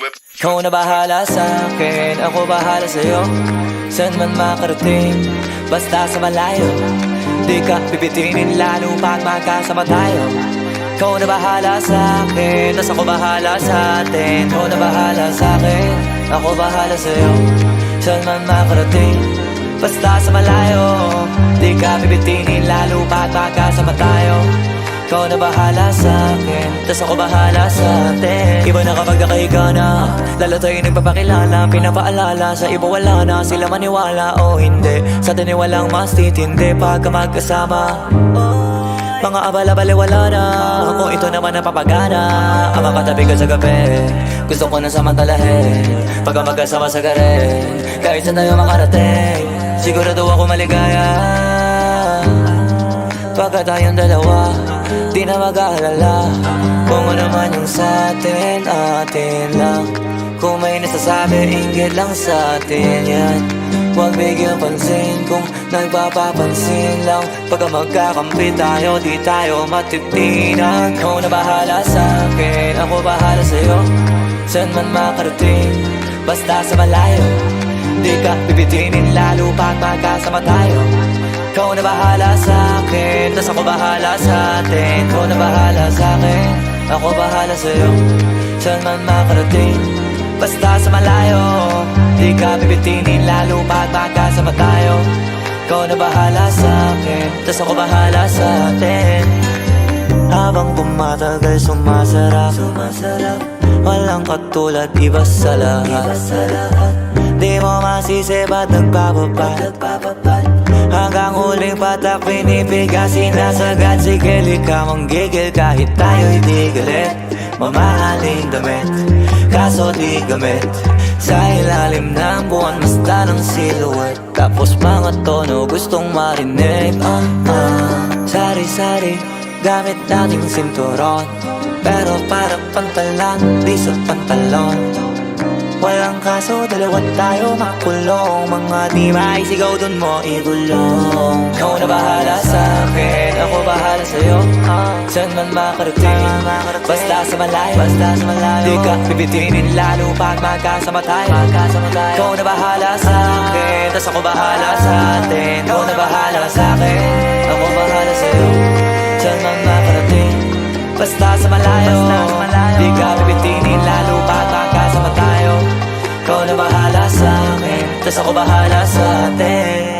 flip. Ikaw na bahala sa akin, ako bahala sa'yo. Saan man makarating, basta sa malayo. Di ka pipitinin lalo pag magkasama tayo Ikaw na bahala sa akin, tas ako bahala sa atin. Ikaw na bahala sa akin, ako bahala sa'yo. Saan man makarating, basta sa malayo. Di ka pipitinin lalo pag magkasama tayo ikaw na bahala sa akin Tas ako bahala sa atin. Iba na kapag nakahiga na Lalo tayo nagpapakilala. Pinapaalala sa iba wala na Sila maniwala o hindi. Sa atin walang mas titindi Pagka magkasama mga abala-bali wala na. Kung ito naman ang papagana Ang makatabi ko sa gabi Gusto ko na samantalahin Pagka magkasama sa garin Kahit saan tayo makarating Sigurado ako maligaya. Pagka tayong dalawa Di na mag-aalala Kung ano man yung sa atin, atin lang. Kung may nasasabi, inggit lang sa atin yan. Huwag bigyan pansin kung nagpapapansin lang. Pagka magkakampi tayo, di tayo matitinan. Ikaw na bahala sa akin, ako bahala sa'yo. Saan man makarating, basta sa malayo. Di ka bibitinin lalo pag magkasama tayo ikaw na bahala sa akin, tas ako bahala sa atin. Ikaw na bahala sa akin, ako bahala sa'yo. Saan man makarating, basta sa malayo. Di ka bibitinin lalo pag magkasama tayo Ikaw na bahala sa akin, tas ako bahala sa atin. Habang tumatagal sumasarap. Sumasarap. Walang katulad, iba sa lahat. Di mo masisi ba't nagpapapal. Hanggang huling patak pinipigasin na sagad Sige lika manggigil kahit tayo'y di galit. Mamahaling damit, kaso di gamit. Sa ilalim ng buwan basta ng silhouette. Tapos mga tono gustong marinig. Ah, ah. Sari-sari, gamit nating sinturon. Pero para pantalan, di sa pantalon Walang kaso, dalawa tayo makulong. Mga di maisigaw dun mo igulong. Ikaw na bahala sa akin, ako bahala sa'yo. Saan man makarating, basta sa malayo. Basta sa malayo. Di ka bibitinin lalo pag magkasama tayo Ikaw na bahala sa akin, tas ako bahala sa atin. Ikaw na bahala sa akin, ako bahala sa'yo. Saan man makarating, basta sa malayo. Di ka Diyos ako bahala sa atin.